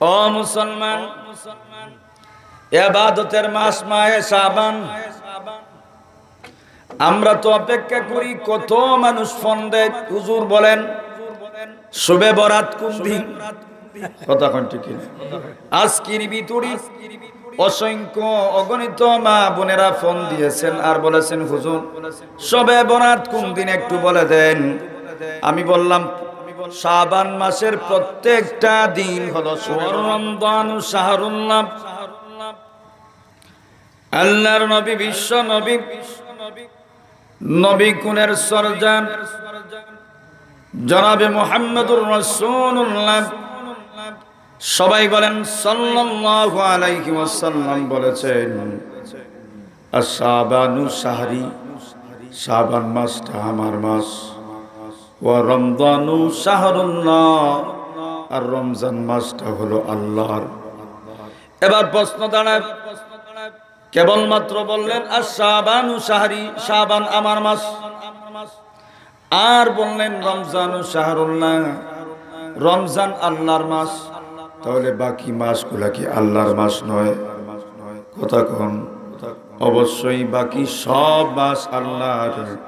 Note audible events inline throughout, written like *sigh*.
ও মুসলমান এবাদতের মাস মায়ে সাবান আমরা তো অপেক্ষা করি কত মানুষ ফোন দেয়, হুজুর বলেন শুভে বরাত কোন দিন কথা ঠিক? আজকের ভিতরে অসংখ্য অগণিত মা বোনেরা ফোন দিয়েছেন আর বলেছেন, হুজুর সবে বরাত কোন দিন একটু বলে দেন। আমি বললাম শাবান মাসের প্রত্যেকটা দিন হলো রমদান শাহরুল্লাহ। আল্লাহর নবী, বিশ্ব নবী নবী কুনের সরজান, জনাবে মোহাম্মদুর রসুল্লাহ সবাই বলেন, সাল্লাল্লাহু আলাইহি ওয়াসাল্লাম বলেছেন আশাবানু শাহরি, শাবান মাসটা আমার মাস। আর রমজান হলো আল্লাহর। এবার দাঁড়ায়, কেবলমাত্র বললেন, আর শাবানু শাহরি, শাবান আমার মাস। আর বললেন, রমজান শাহরুল্লাহ, রমজান আল্লাহর মাস। তাহলে বাকি মাসগুলা কি আল্লাহর মাস নয়? কথা কন? অবশ্যই বাকি সব মাস আল্লাহর।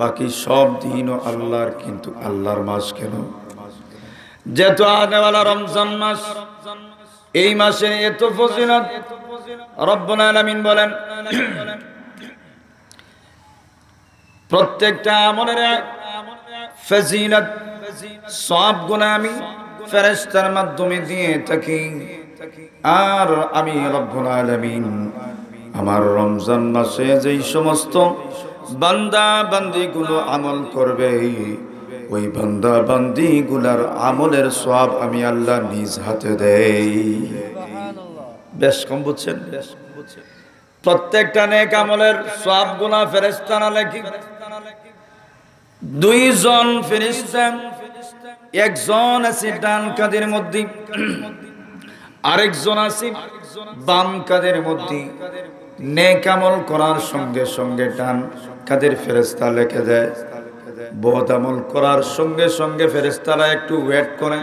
বাকি সব দিনও আল্লাহর, কিন্তু আল্লাহর মাস কেন? যেহেতু আনেওয়ালা রমজান মাস, এই মাসে এত ফজিলত। রব্বুল আলামিন বলেন, প্রত্যেকটা আমলের ফজিলত সব গুণ আমি ফেরেশতার মাধ্যমে দিয়ে থাকি। আর আমি রব্বুল আলামিন, আমার রমজান মাসে যেই সমস্ত বান্দা বান্দি গুলো আমল করবে। ওই বান্দা বান্দি গুলার আমলের সব আমি আল্লাহ নিজ হাতে দেই। বেশ কম বুঝছেন? প্রত্যেকটা নেক আমলের সব গুণা ফেরেস্তানা লেখি। দুইজন ফেরিস্তা একজন আছে ডান কাদের মধ্যে, আরেকজন আছে বাম কাদের মধ্যে। নেক আমল করার সঙ্গে সঙ্গে ডান কাদের ফেরেস্তা লিখে দেয়? বদ আমল করার সঙ্গে সঙ্গে ফেরেস্তারা একটু ওয়েট করে।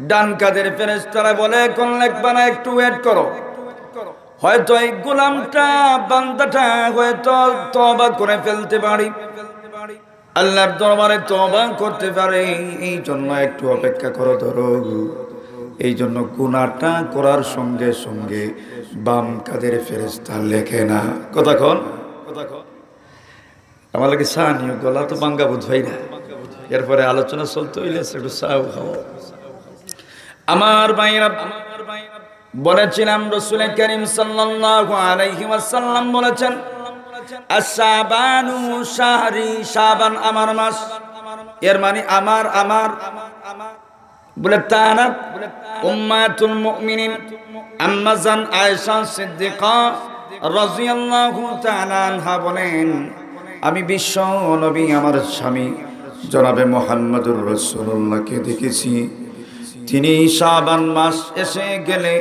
ডান কাদের ফেরেস্তারা বলে, কোন লেখবা না একটু ওয়েট করো। হয়তো এই গোলামটা, বান্দাটা হয়তো তবা করে ফেলতে পারি। আল্লাহর দরবারে তবা করতে পারে। এই জন্য একটু অপেক্ষা করো ধরো। এই জন্য গুনাটা করার সঙ্গে সঙ্গে বাম কাদের ফেরেস্তা লেখে না। কথা কন। কথা কন। আমার লাগে চা নিও, গলা তো বাঙ্গা বোধ হয় না। এরপরে আলোচনা চলতে হইলে একটু চাও খাও। আমার ভাইরা বলেছিলাম, রসুল করিম সাল্লাল্লাহু আলাইহি ওয়াসাল্লাম বলেছেন আশাবানু শাহরি শাবান আমার মাস। এর মানে আমার আমার। বলে তা না, উম্মাতুল মুমিনিন আম্মাজান আয়েশা সিদ্দিকা রাদিয়াল্লাহু তাআলা আনহা বলেন আমি বিশ্ব নবী, আমার স্বামী, জনাবে মোহাম্মদুর রসুল্লাহকে দেখেছি। তিনি শাবান মাস এসে গেলে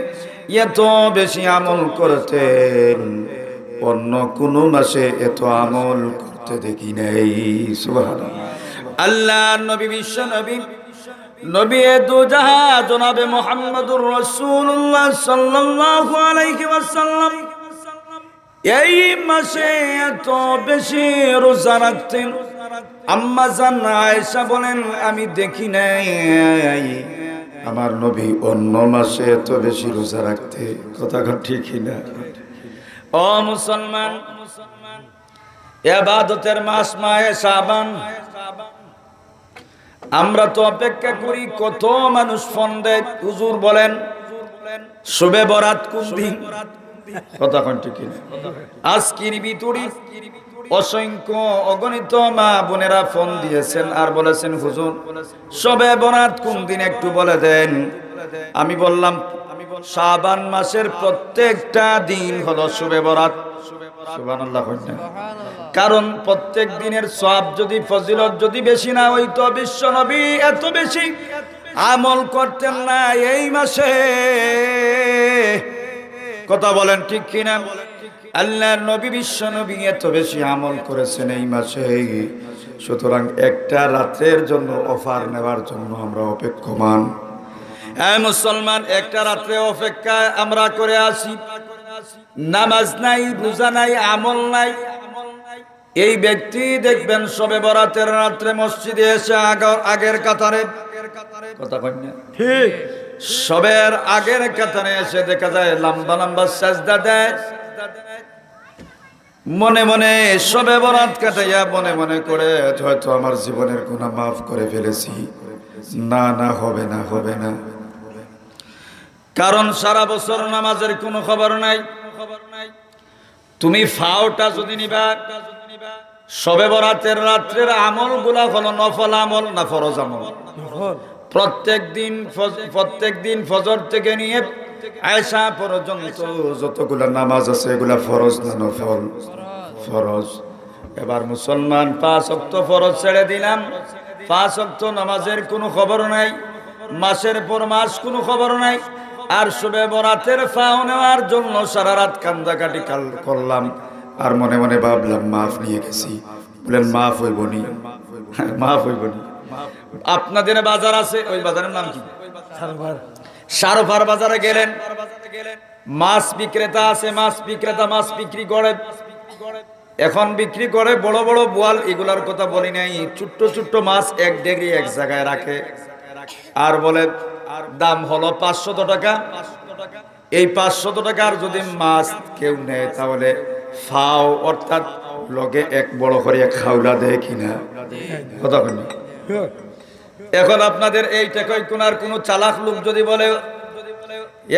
এত বেশি আমল করতেন। অন্য কোন মাসে এত আমল করতে দেখি নেই আল্লাহ নবী, বিশ্ব নবী নবী জনাবে মোহাম্মদুর রসুল্লাহ সাল্লাল্লাহু আলাইহি ওয়াসাল্লাম এই মাসে এত বেশি রোজা রাখতেন। আম্মা জান আয়েশা বলেন, আমি দেখি নাই। আমার নবী অন্য মাসে এত বেশি রোজা রাখতে। কথা ঠিকই না ও মুসলমান, এবাদতের মাস মায়ে সাবান আমরা তো অপেক্ষা করি, কত মানুষ ফোন দেয়। হুজুর বলেন, শুভে বরাত কোন কথা কোন। ঠিক আজকের অসংখ্য অগণিত মা বোনেরা ফোন দিয়েছেন আর বলেছেন, হুজুর, সবে বরাত কোন দিন একটু বলে দেন? আমি বললাম, শাবান মাসের প্রত্যেকটা দিন হলো শুভে বরাত। কারণ প্রত্যেক দিনের সব যদি, ফজিলত যদি বেশি না হইতো, বিশ্ব নবী এত বেশি আমল করতেন না এই মাসে। কথা বলেন ঠিক কিনা? আল্লাহর নবী বিশ্ব নবী এত বেশি আমল করেছেন এই মাসে। সুতরাং একটা রাতের জন্য অফার নেওয়ার জন্য আমরা অপেক্ষমান। হ্যাঁ মুসলমান, একটা রাত্রে অপেক্ষা আমরা করে আসি। নামাজ নাই, রোজা নাই, আমল নাই। এই ব্যক্তি দেখবেন সবে বরাতের রাত্রে মসজিদে এসে আগর কাতারে। কথা না? ঠিক। সবের আগের কাতারে এসে দেখা যায়, লম্বা লম্বা সাজদা দেয়। মনে মনে সবে বরাত কাটাইয়া মনে মনে করে হয়তো আমার জীবনের গুণা মাফ করে ফেলেছি। না না, হবে না হবে না। কারণ সারা বছর নামাজের কোনো খবর নাই। তুমি ফাওটা যদি নিবা, সবে বরাতের রাত্রের আমলগুলা হলো নফল আমল না ফরজ আমল? প্রত্যেক দিন প্রত্যেক দিন ফজর থেকে নিয়ে আয়সা পর্যন্ত যতগুলা নামাজ আছে, এগুলা ফরজ না নফল? ফরজ। এবার মুসলমান পাঁচ অক্ত ফরজ ছেড়ে দিলাম। পাঁচ অক্ত নামাজের কোনো খবর নাই, মাসের পর মাস কোনো খবর নাই, আর শুভে বরাতের ফাও নেওয়ার জন্য সারা রাত কান্দাকাটি কাল- করলাম। আর মনে মনে ভাবলাম, মাফ নিয়ে গেছি। বলেন মাফ হইব নি *laughs* মাফ হইব নি আপনাদের বাজার আছে ওই বাজারের নাম কি? সারফার বাজারে গেলেন। মাছ বিক্রেতা আছে মাছ বিক্রেতা মাছ বিক্রি করে। এখন বিক্রি করে বড় বড় বোয়াল এগুলার কথা বলি নাই। ছোট্ট ছোট্ট মাছ এক ডিগ্রি এক জায়গায় রাখে। আর বলে আর দাম হলো পাঁচশত টাকা। এই পাঁচশত টাকার যদি মাছ কেউ নেয় তাহলে ফাও অর্থাৎ লগে এক বড় করে খাওলা দেয় কিনা? কথা বলি। এখন আপনাদের এই টাকায় কোনার কোন চালাক লোক যদি বলে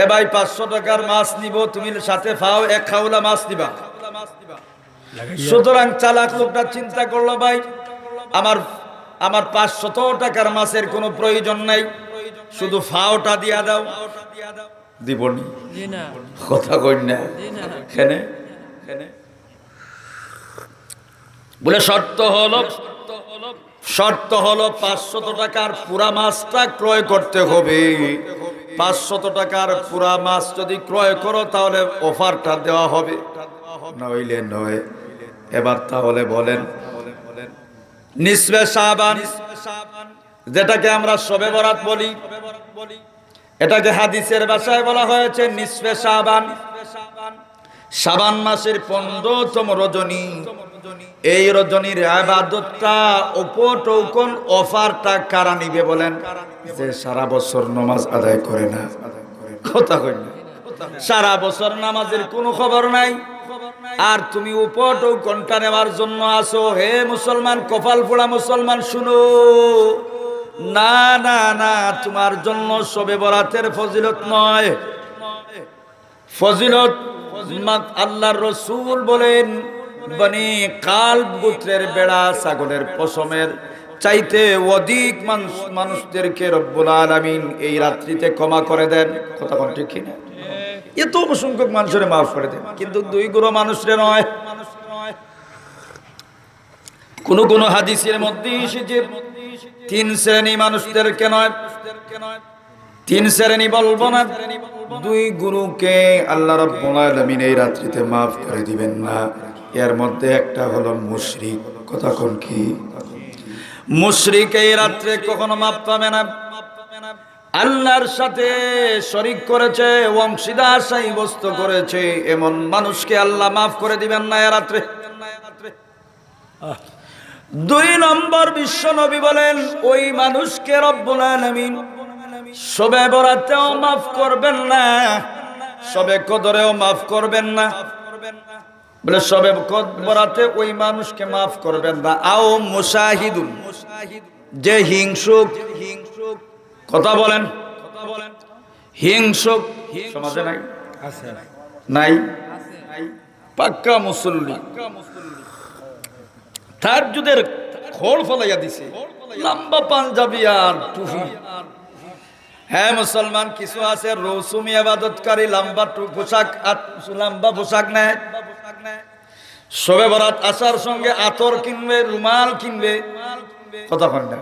এ ভাই পাঁচশো টাকার মাছ নিব তুমি সাথে ফাও এক খাওলা মাছ নিবা। সুতরাং চালাক লোকটা চিন্তা করল ভাই আমার আমার পাঁচশত টাকার মাছের কোনো প্রয়োজন নাই শুধু ফাওটা দিয়া দাও। দিবনি কথা কই না। বলে শর্ত হলো শর্ত হলো পাঁচশত টাকার পুরা মাছটা ক্রয় করতে হবে। পাঁচশত টাকার পুরা মাছ যদি ক্রয় করো, তাহলে অফারটা দেওয়া হবে। নইলে নয়। এবার তাহলে বলেন সাবান যেটাকে আমরা সবে বরাত বলি, এটাকে হাদিসের ভাষায় বলা হয়েছে নিসবে সাবান সাবান মাসের পনেরোতম রজনী। এই রজনীর আবাদতটা উপটৌকন অফারটা কারা নিবে বলেন? যে সারা বছর নামাজ আদায় করে না। কথা কই সারা বছর নামাজের কোনো খবর নাই। আর তুমি উপটৌকনটা নেওয়ার জন্য আসো। হে মুসলমান, কপাল পোড়া মুসলমান, শুনো। না না না, তোমার জন্য সবে বরাতের ফজিলত নয়। ফজিলত আল্লাহর রসুল বলেন, বনি কাল গোত্রের বেড়া ছাগলের পশমের চাইতে অধিক মানুষ মানুষদেরকে রব্বুল আলামিন এই রাত্রিতে ক্ষমা করে দেন। কথা কোন ঠিক কিনা? এত সংখ্যক মানুষের মাফ করে দেন, কিন্তু দুই গুরু মানুষের নয়। কোন কোন হাদিসের মধ্যে এসেছে তিন শ্রেণি মানুষদেরকে নয়। তিন শ্রেণি বলব না। দুই গুরুকে আল্লাহ রাব্বুল এই রাত্রিতে মাফ করে দিবেন না। এর মধ্যে একটা হলো মুশরিক। কথা কোন কি? মুশরিক এই রাত্রে কখনো মাফ পাবে না। আল্লাহর সাথে শরিক করেছে অংশীদার সাব্যস্ত করেছে। এমন মানুষকে আল্লাহ মাফ করে দিবেন না এ রাত্রে। দুই নম্বর বিশ্ব নবী বলেন, ওই মানুষকে রব্বুল আলামিন সবে বরাতেও মাফ করবেন না সবে কদরেও মাফ করবেন না। বলে সবে বরাতে ওই মানুষকে মাফ করবেন না। আও মুসাহিদুন যে হিংসুক। হিংসুক কথা বলেন। হিংসুক। সমাজে নাই? নাই। পাক্কা মুসল্লি। তার যুদের খোল ফলাইয়া দিছে। লম্বা পাঞ্জাবি আর টুপি। হ্যাঁ মুসলমান, কিছু আছে, রৌসুমি আবাদতকারী, লম্বা টু- পোশাক লম্বা পোশাক নেয়। শবে বরাত আসার সঙ্গে আতর কিনবে, রুমাল কিনবে। কথা না।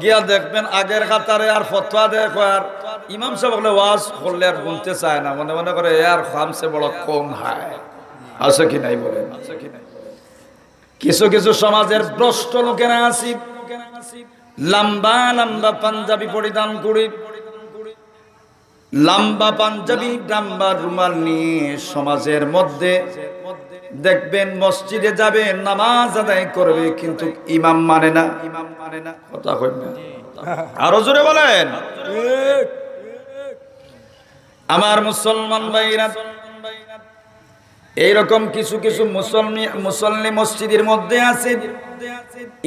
গিয়া দেখবেন আগের কাতারে আর ফতোয়া দেখো আর ইমাম সাহেব বলে, ওয়াজ করলে আর বলতে চায় না। মনে মনে করে আর খামসে বড় কম হায়। আছে কি নাই বলেন? কিছু কিছু সমাজের ভ্রষ্ট লোকেরা আসি লম্বা লম্বা পাঞ্জাবি পরিধান করি। লম্বা পাঞ্জাবি লম্বা রুমাল নিয়ে সমাজের মধ্যে দেখবেন মসজিদে যাবে নামাজ আদায় করবে, কিন্তু ইমাম মানে না। ইমাম মানে না। কথা না আরও জোরে বলেন। আমার মুসলমান ভাইরা, এইরকম কিছু কিছু মুসলমি, মুসল্লি মসজিদের মধ্যে আছে।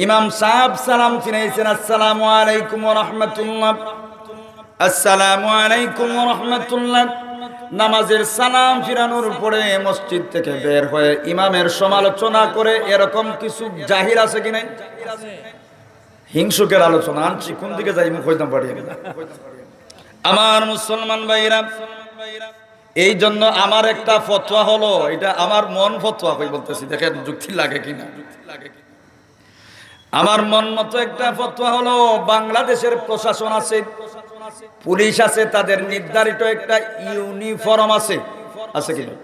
ইমাম সাহেব সালাম ফিরাইছেন, আসসালামু আলাইকুম রাহমাতুল্লাহ। আসসালামু আলাইকুম রাহমাতুল্লাহ। নামাজের সালাম ফিরানোর পরে মসজিদ থেকে বের হয়ে ইমামের সমালোচনা করে এরকম কিছু জাহির আছে কি নাই? হিংসুকের আলোচনা। আনছি, কোন দিকে যাই মুখ হইতাম পারি আমার মুসলমান ভাইরা এই জন্য আমার একটা ফতোয়া হলো, এটা আমার মন ফতোয়া কই বলতেছি। দেখেন, যুক্তি লাগে কিনা? আমার মন মতো একটা ফতোয়া হলো, বাংলাদেশের প্রশাসন আছে পুলিশ আছে তাদের নির্ধারিত একটা ইউনিফর্ম আছে। আছে কিনা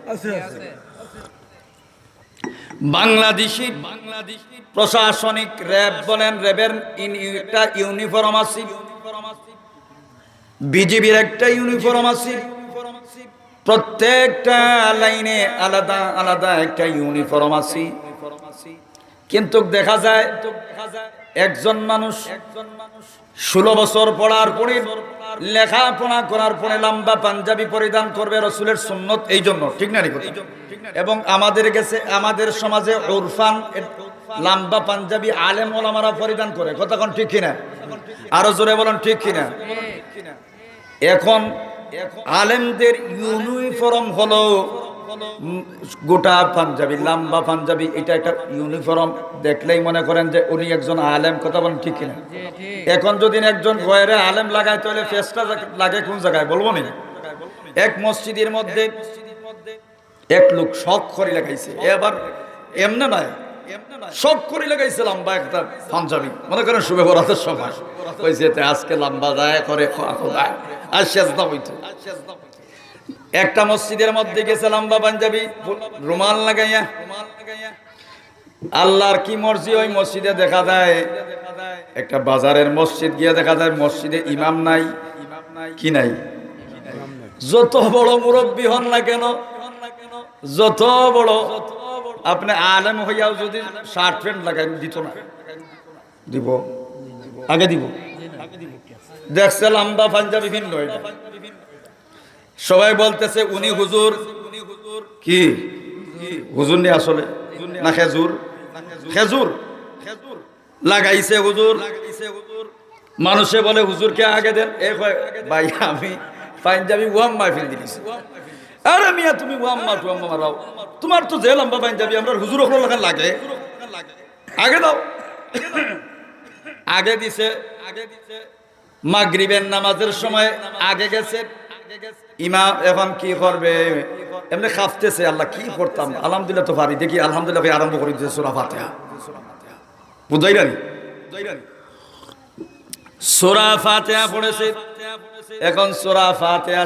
বাংলাদেশি বাংলাদেশি প্রশাসনিক র্যাব বলেন র্যাবের একটা ইউনিফর্ম আছে। বিজিবির একটা ইউনিফর্ম আছে। প্রত্যেকটা লাইনে আলাদা আলাদা একটা ইউনিফর্ম আছে। কিন্তু দেখা যায় একজন মানুষ ষোলো বছর পড়ার পরে লেখাপড়া করার পরে লম্বা পাঞ্জাবি পরিধান করবে রসুলের সুন্নত, এই জন্য, ঠিক না? এবং আমাদের গেছে, আমাদের সমাজে ওরফান, লম্বা পাঞ্জাবি আলেম ওলামারা পরিধান করে কতক্ষণ ঠিক কিনা আরও জোরে বলেন ঠিক কিনা এখন আলেমদের ইউনিফর্ম হলো গোটা পাঞ্জাবি লম্বা পাঞ্জাবি এটা একটা ইউনিফর্ম দেখলেই মনে করেন যে উনি একজন আলেম কথা বলেন ঠিক কিনা? এখন যদি একজন গয়েরে আলেম লাগায় তাহলে ফেসটা লাগে কোন জায়গায়? বলব নি? এক মসজিদের মধ্যে এক লোক শখ করে লাগাইছে। এবার এমনে নয় শখ করে লাগাইছে লম্বা একটা পাঞ্জাবি। মনে করেন শুভে বরাতের সময় আজকে লম্বা যায় করে খোয়া খোদা আর হইতো একটা মসজিদের মধ্যে গেছে লম্বা পাঞ্জাবি, রুমাল লাগাইয়া। আল্লাহর কি মর্জি ওই মসজিদে দেখা যায়? একটা বাজারের মসজিদ গিয়ে দেখা যায়, মসজিদে ইমাম নাই। কি নাই? যত বড় মুরব্বী হন না কেন, যত বড় আপনি আলেম হইয়াও যদি শার্ট প্যান্ট লাগাই দিত না। দিব? আগে দিব? দেখছে লম্বা পাঞ্জাবি ভিন্ন এটা। সবাই বলতেছে, উনি হুজুর। কি? হুজুর নি আসলে? না খেজুর? খেজুর? লাগাইছে হুজুর। মানুষে বলে, হুজুরকে আগে দেন। এ ভাই, আমি পাঞ্জাবি ওয়াম মাহফিল দিয়েছি আরে মিয়া, তুমি ওয়াম মা টুয়াম মারাও তোমার তো যে লম্বা পাঞ্জাবি, আমরা হুজুর ওখানে লাগান লাগে। আগে দাও। আগে দিছে আগে দিছে মাগরিবের নামাজের সময়, আগে গেছে ইমাম এখন কি করবে? এমনি খাফতেছে, আল্লাহ কি করতাম? আলহামদুলিল্লাহ তো পারি। দেখি, আলহামদুলিল্লাহ আরম্ভ করে দিয়েছে সোরা ফাতেহা। বুঝাই রানি সোরা পড়েছে। এখন সোরা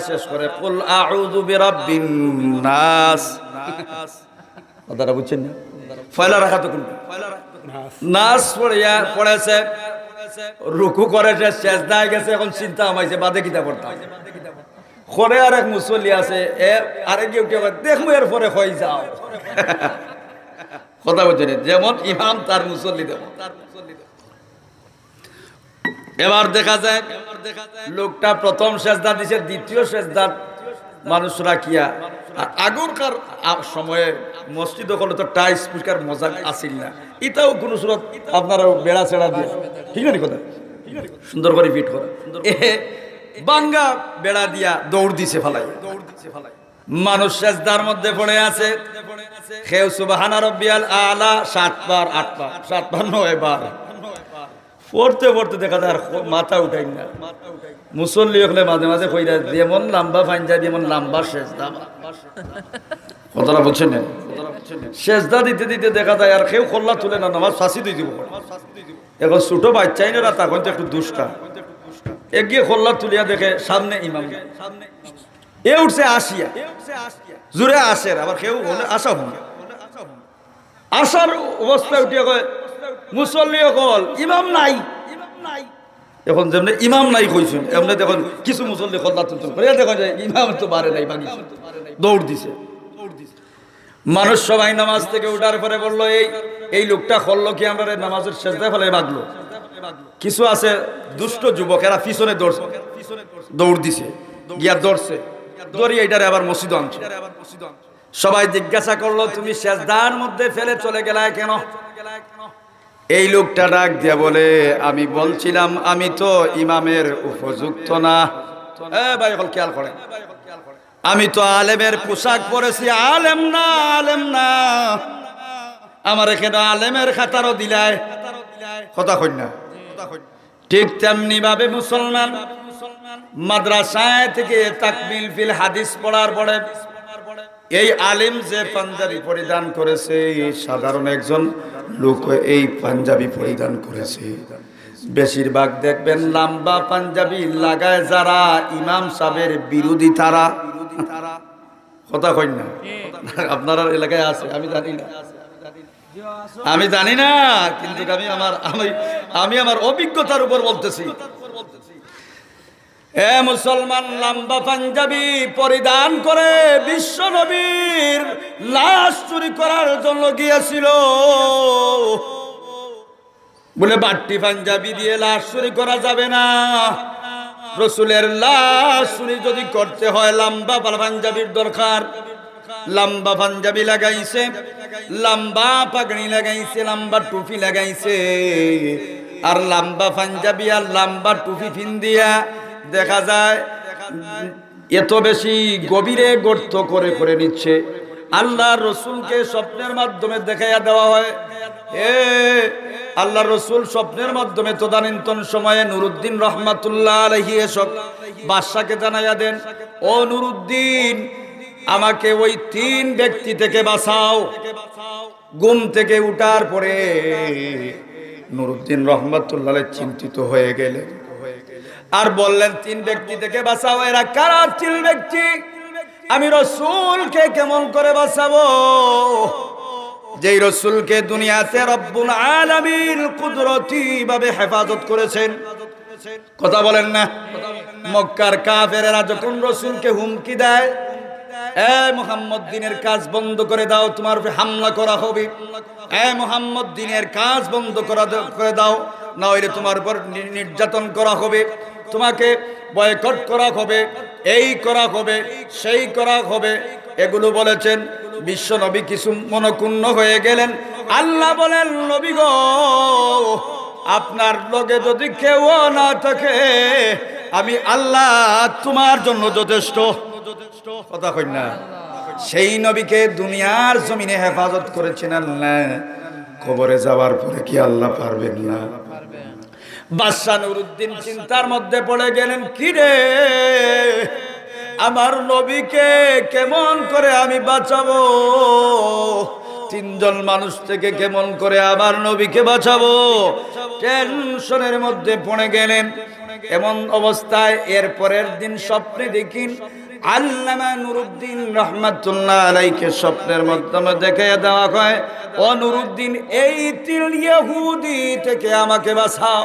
শেষ করে, কুল আউযু বিরাব্বিন নাস। বুঝছেন না? ফয়লা রাখা তো নাস পড়িয়া, পড়েছে, রুকু করেছে শেষ দায় গেছে, এখন চিন্তা আমাইছে বাদে কিতা পড়তাম। করে আর এক মুসল্লি আছে, এ আরেক কেউ কেউ দেখব এর পরে হয়ে যাও? কথা বলছেন যেমন ইমাম তার মুসল্লি দেব তার মুসল্লি এবার দেখা যায় লোকটা প্রথম সেজদা দিছে, দ্বিতীয় সেজদার মানুষরা কিয়া আর আগরকার সময়ে মসজিদ ওখানে তো টাইস পুষ্কার মজা আসিল না। এটাও কোনো সুরত আপনারা বেড়া ছেড়া দিয়ে। ঠিক আছে কথা? সুন্দর করে ফিট করা। বাঙ্গা বেড়া দিয়া দৌড় দিছে ফালাই। দৌড় দিছে মানুষ সেজদার মধ্যে পড়ে আছে। খেউ সুবাহানা রব্বিয়াল আলা সাতবার আটবার সাতবার নয় বার পড়তে পড়তে দেখা যায় মাথা উঠাই না। মুসল্লি ওখানে মাঝে মাঝে যেমন লম্বা পাঞ্জাবি এমন লম্বা সেজদা। কথাটা বলছেন সেজদা দিতে দিতে দেখা যায় আর কেউ খোল্লা তুলে না, নামাজ ফাঁসি দিয়ে দিব। এখন ছোট বাচ্চাই না তখন তো একটু দুষ্টা। এগিয়ে খোল্লা তুলিয়া দেখে সামনে ইমাম। এ উঠছে আসিয়া। জুড়ে আসে আবার কেউ আসা হন আসার অবস্থায় উঠিয়া কয়, মুসল্লি কল ইমাম নাই। এখন যেমন ইমাম নাই কইছেন, এমনি দেখুন কিছু মুসল্লি খল্লা তুলছেন করে দেখো যে ইমাম তো বারে নাই ভাঙিছে দৌড় দিছে। মানুষ সবাই নামাজ থেকে উঠার পরে বলল, এই এই লোকটা করল কি আমরা নামাজের শেষদায় ফলে ভাগলো কিছু আছে দুষ্ট যুবকেরা পিছনে দৌড়ছে। দৌড় দিছে, গিয়া দৌড়ছে। দৌড়িয়ে এটারে আবার মসজিদ আনছে। সবাই জিজ্ঞাসা করল, তুমি শেষদার মধ্যে ফেলে চলে গেলায় কেন? এই লোকটা ডাক দিয়া বলে, আমি বলছিলাম, আমি তো ইমামের উপযুক্ত না। ভাই হল খেয়াল করেন। আমি তো আলেমের পোশাক পরেছি, আলেম না আলেম না। আমার এখানে আলেমের খাতারও দিলায়। কথা না। ঠিক তেমনি ভাবে মুসলমান মাদ্রাসায় থেকে তাকমিল ফিল, হাদিস পড়ার পরে এই আলিম যে পাঞ্জাবি পরিধান করেছে, সাধারণ একজন লোক এই পাঞ্জাবি পরিধান করেছে। বেশিরভাগ দেখবেন লাম্বা পাঞ্জাবি লাগায় যারা ইমাম সাহেবের বিরোধী তারা। কথা কই না। আপনার এলাকায় আছে, আমি জানি না। আমি জানি না, কিন্তু আমি আমার, আমি আমি আমার অভিজ্ঞতার উপর বলতেছি। এ মুসলমান, লম্বা পাঞ্জাবি পরিধান করে বিশ্ব নবীর লাশ চুরি করার জন্য গিয়েছিল। বলে বাট্টি পাঞ্জাবি দিয়ে লাশ চুরি করা যাবে না। রসুলের লাশ চুরি যদি করতে হয়, লম্বা পাঞ্জাবির দরকার। লম্বা পাঞ্জাবি লাগাইছে, লম্বা পাগড়ি লাগাইছে, লম্বা টুপি লাগাইছে। আর লম্বা পাঞ্জাবি আর লম্বা টুপি ফিন দিয়া দেখা যায়, এত বেশি গভীরে গর্ত করে করে নিচ্ছে। আল্লাহ রসুলকে স্বপ্নের মাধ্যমে দেখাইয়া দেওয়া হয়। এ, আল্লাহ রসুল স্বপ্নের মাধ্যমে তদানীন্তন সময়ে নুরুদ্দিন রহমাতুল্লাহ আলহি এসব বাদশাকে জানাইয়া দেন। ও নুরুদ্দিন আমাকে ওই তিন ব্যক্তি থেকে বাঁচাও। গুম থেকে উঠার পরে নুরুদ্দিন রহমতুল্লাহ চিন্তিত হয়ে গেলেন। আর বললেন, তিন ব্যক্তি থেকে বাঁচাও, এরা কারা? তিন ব্যক্তি। আমি রসুলকে কেমন করে বাঁচাবো? যেই রসুলকে দুনিয়াতে রব্বুল আলামিন কুদরতি ভাবে হেফাজত করেছেন। কথা বলেন না। মক্কার কাফেরেরা যখন রসুলকে হুমকি দেয় এ মোহাম্মদ দিনের কাজ বন্ধ করে দাও, তোমার উপরে হামলা করা হবে। এ মোহাম্মদ দিনের কাজ বন্ধ করা করে দাও না হইলে তোমার উপর নির্যাতন করা হবে, তোমাকে বয়কট করা হবে, এই করা হবে, সেই করা হবে। এগুলো বলেছেন, বিশ্ব নবী কিছু মনকুন্ন হয়ে গেলেন। আল্লাহ বলেন, নবী গো, আপনার লগে যদি কেউ না থাকে, আমি আল্লাহ তোমার জন্য যথেষ্ট। কথা কই না। সেই নবীকে দুনিয়ার জমিনে হেফাজত করেছেন আল্লাহ। খবরে যাওয়ার পরে কি আল্লাহ পারবেন না? বাদশাহ নুরুদ্দিন চিন্তার মধ্যে পড়ে গেলেন, কি রে? আমার নবীকে কেমন করে আমি বাঁচাবো? তিনজন মানুষ থেকে কেমন করে আমার নবীকে বাঁচাবো? টেনশনের মধ্যে পড়ে গেলেন। এমন অবস্থায় এর পরের দিন স্বপ্নে দেখিন আল্লামা নুরুদ্দিন রহমাতুল্লাহ আলাইকে স্বপ্নের মাধ্যমে দেখে দেওয়া হয়, ও নুরুদ্দিন, এই তিল ইহুদি থেকে আমাকে বাঁচাও।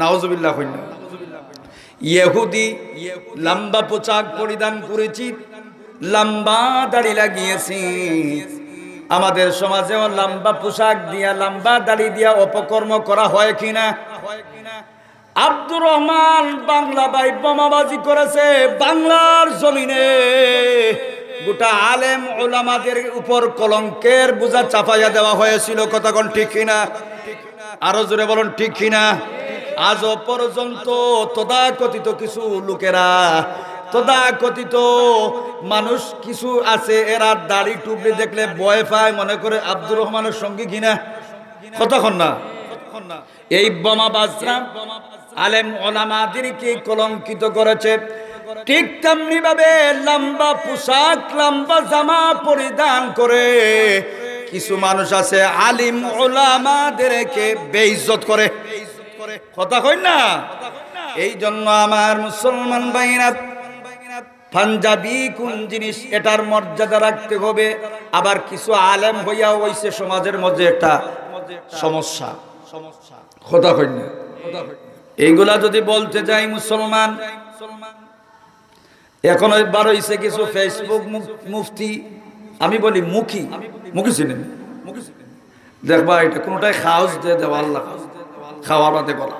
নাউজুবিল্লাহ হইনা ইহুদি লম্বা পোশাক পরিধান করেছি, লম্বা দাড়ি লাগিয়েছি। আমাদের সমাজেও লম্বা পোশাক দিয়া, লম্বা দাড়ি দিয়া অপকর্ম করা হয় কিনা? আব্দুর রহমান বাংলা বাই বোমাবাজি করেছে বাংলার জমিনে। গোটা আলেম ওলামাদের উপর কলঙ্কের বোঝা চাপাইয়া দেওয়া হয়েছিল। কতক্ষণ ঠিক কিনা? আরও জোরে বলুন, ঠিক কিনা? আজও পর্যন্ত তদাকথিত কিছু লোকেরা, তদাকথিত মানুষ কিছু আছে, এরা দাড়ি টুপড়ি দেখলে ভয় পায়, মনে করে আব্দুর রহমানের সঙ্গে কিনা? কতক্ষণ না। এই বোমা বাজরা আলেম ওলামাদেরকে কলঙ্কিত করেছে। ঠিক তেমনি ভাবে লম্বা পোশাক লম্বা জামা পরিধান করে কিছু মানুষ আছে আলিম ওলামাদেরকে বেইজ্জত করে। কথা কই না? এই জন্য আমার মুসলমান ভাইরা পাঞ্জাবি কোন জিনিস এটার মর্যাদা রাখতে হবে? আবার কিছু আলেম হইয়া হইছে সমাজের মধ্যে একটা সমস্যা। সমস্যা কথা কই না। এইগুলা যদি বলতে যাই মুসলমান, এখন বার হইছে কিছু ফেসবুক মুফতি, আমি বলি মুখী মুখী চিনেন দেখবা এটা কোনটাই খাওয়াজ দিয়ে দেওয়া আল্লাহ খাওয়ার বাদে বলা।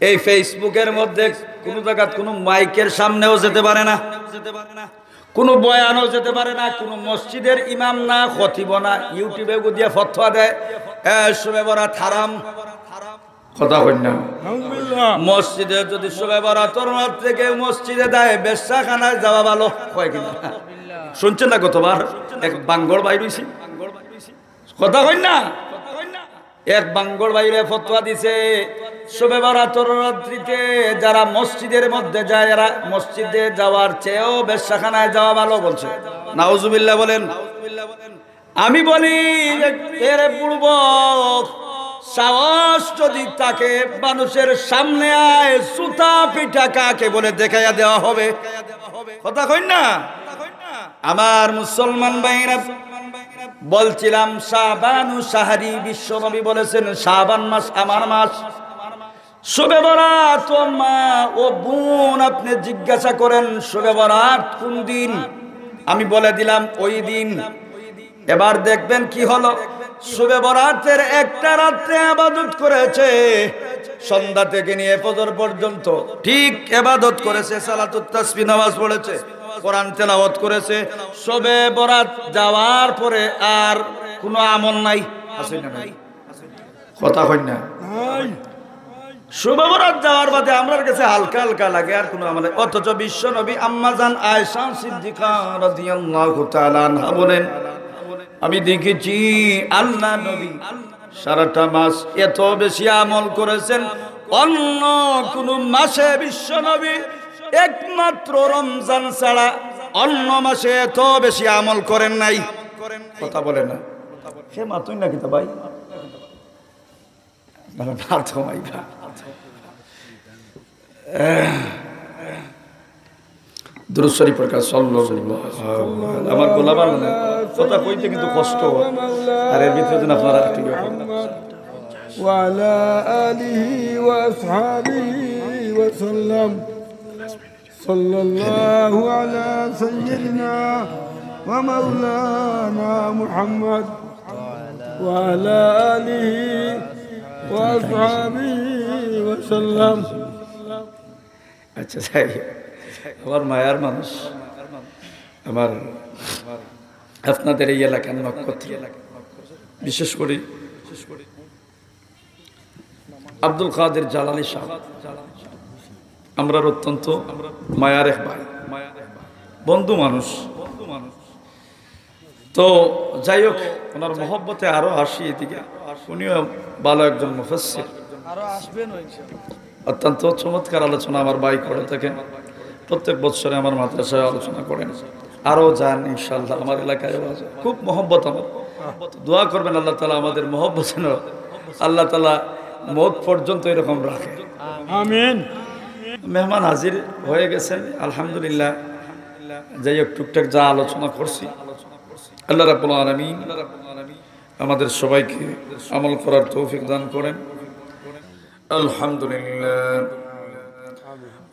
এই ফেসবুকের মধ্যে কোনো জায়গা কোনো মাইকের সামনেও যেতে পারে না। কোনো বয়ানও যেতে পারে না। কোনো মসজিদের ইমাম না, খতিব না ইউটিউবে দিয়ে ফতোয়া দেয়। শুভে বরা থারাম কথা কই না মসজিদে যদি শুভে বরা তরুণ থেকে মসজিদে দেয় বেশাখানায় যাওয়া ভালো কয় কিনা? শুনছেন না কতবার? এক বাঙ্গর বাইর হইছি। কথা কই এক বাঙ্গর বাইরে ফতোয়া দিছে শুভে বরাতর রাত্রিতে যারা মসজিদের মধ্যে যায় এরা মসজিদে যাওয়ার চেয়েও বেশাখানায় যাওয়া ভালো বলছে। নাউজুবিল্লাহ বলেন। আমি বলি এর পূর্ব সাহস যদি তাকে মানুষের সামনে আয়, সুতা পিঠা কাকে বলে দেখাইয়া দেওয়া হবে? কথা কই না? আমার মুসলমান ভাইরা, বলছিলাম, শাবানু সাহারি বিশ্বনবী বলেছেন, শাবান মাস আমার মাস। শুভে বরাত, ও মা, ও বোন, আপনি জিজ্ঞাসা করেন, শুভে বরাত কোন দিন? আমি বলে দিলাম, ওই দিন। এবার দেখবেন কি হলো। শুভে বরাতের একটা রাত্রে আবাদত করেছে। সন্ধ্যা থেকে নিয়ে ফজর পর্যন্ত ঠিক এবাদত করেছে, সালাতুত তাসবি নামাজ পড়েছে, কোরআন তেলাওয়াত করেছে। সবে বরাত যাওয়ার পরে আর কোনো আমল নাই আছে না নাই। কথা কই না? শুভ বরাত যাওয়ার বাদে আমার কাছে হালকা হালকা লাগে, আর কোনো আমাদের অথচ বিশ্ব নবী আম্মাজান আয়েশা সিদ্দিকা রাদিয়াল্লাহু তাআলা বলেন আমি দেখেছি আল্লাহ নবী সারাটা মাস এত বেশি আমল করেছেন। অন্য কোন মাসে বিশ্ব নবী একমাত্র রমজান ছাড়া অন্য মাসে এত বেশি আমল করেন নাই। কথা বলে না। সে মাতুই নাকি তো ভাই? মানে ভাত হয় না দুরুশ্বরী প্রকাশ আমার গোলাবার মানে কথা কইতে কিন্তু কষ্ট হয়। আর এর ভিতরে যেন আপনারা একটু ইয়ে করেন। وعلى آله وأصحابه وسلم صلى الله على سيدنا ومولانا محمد وعلى آله وأصحابه وسلم আচ্ছা যাই হোক। আমার মায়ার মানুষ। আমার আপনাদের এই এলাকার নক্ষত্র। বিশেষ করে আব্দুল কাদের জালালি সাহেব। আমরা অত্যন্ত মায়ার এক ভাই। বন্ধু মানুষ। তো যাই হোক ওনার মহব্বতে আরও আসি এদিকে। উনিও ভালো একজন মুফাসসির। অত্যন্ত চমৎকার আলোচনা আমার ভাই করে থাকেন। প্রত্যেক বছরে আমার মাদ্রাসায় আলোচনা করেন। আরও যান ইনশাল্লাহ আমার এলাকায় খুব মহব্বত আমার। দোয়া করবেন আল্লাহ তালা আমাদের মহব্বত আল্লাহ তালা মত পর্যন্ত এরকম রাখে। মেহমান হাজির হয়ে গেছেন আলহামদুলিল্লাহ। যাই হোক টুকটাক যা আলোচনা করছি আল্লাহ রাবুল আলমী আমাদের সবাইকে আমল করার তৌফিক দান করেন। আলহামদুলিল্লাহ।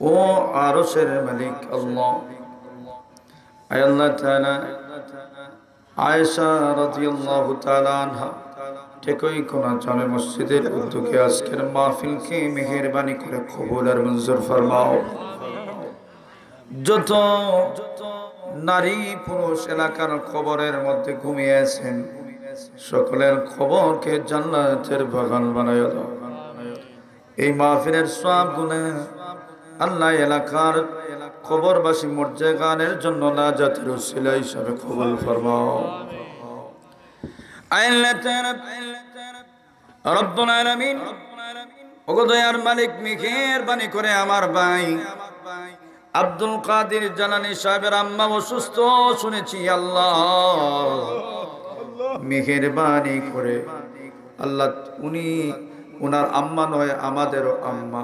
ও আরশের মালিক আল্লাহ। আয় আল্লাহ তাআলা, আয়েশা রাদিয়াল্লাহু তাআলা আনহা, ঠিকই কোনা জামে মসজিদের উদ্যোগে আজকের মাহফিলকে মেহেরবানি করে কবুল আর মঞ্জুর ফরমাও। যত নারী পুরুষ এলাকার খবরের মধ্যে ঘুমিয়ে আছেন, সকলের খবরকে জান্নাতের বাগান বানায় এই মাহফিলের সব গুণে আল্লাহ এলাকার খবরবাসী মর্যাদা গানের জন্য না জাতির উসিলা হিসাবে কবুল ফরমাও। মিখের বাণী করে আল্লাহ। উনি ওনার আম্মা নয়, আমাদেরও আম্মা।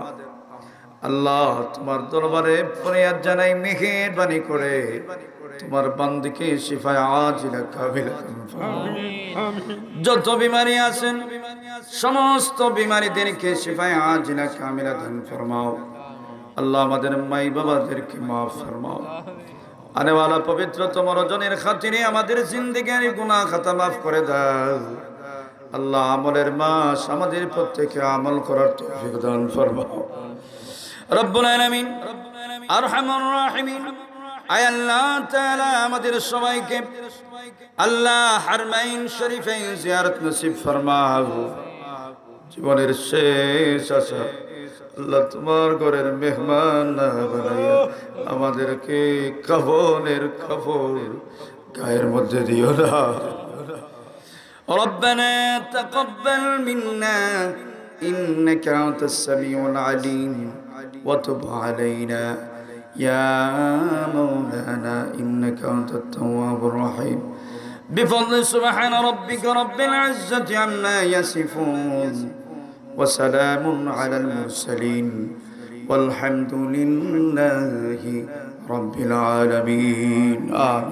আল্লাহ তোমার দরবারে ফরিয়াদ জানাই, মেহেরবানি করে তোমার বান্দিকে শিফায় আজিলা কাবিলা যত বিমারি আছেন, সমস্ত বিমারিদেরকে শিফায় আজিলা কামিলা দান ফরমাও। আল্লাহ আমাদের মাই বাবাদেরকে মাফ ফরমাও। আনেওয়ালা পবিত্র তোমার রজনের খাতিরে আমাদের জিন্দিগির গুনাহ খাতা মাফ করে দাও। আল্লাহ আমলের মাস আমাদের প্রত্যেকে আমল করার তৌফিক দান ফরমাও। রব্বুল আলামিন আরহামুর রাহিমিন আয় আল্লাহ তাআলা আমাদের সবাইকে আল্লাহ হারমাইন শরীফে জিয়ারত নসিব ফরমাও জীবনের শেষ আশা আল্লাহ তোমার ঘরের মেহমান না বানাইয়া আমাদেরকে কাফনের কাপড় গায়ের মধ্যে দিও না ربنا تقبل منا إنك أنت السميع العليم وتب علينا. يا مولانا إنك أنت التواب الرحيم. بفضل سبحان ربك رب العزة عما يصفون. وسلام على المرسلين. والحمد لله رب العالمين. آمين.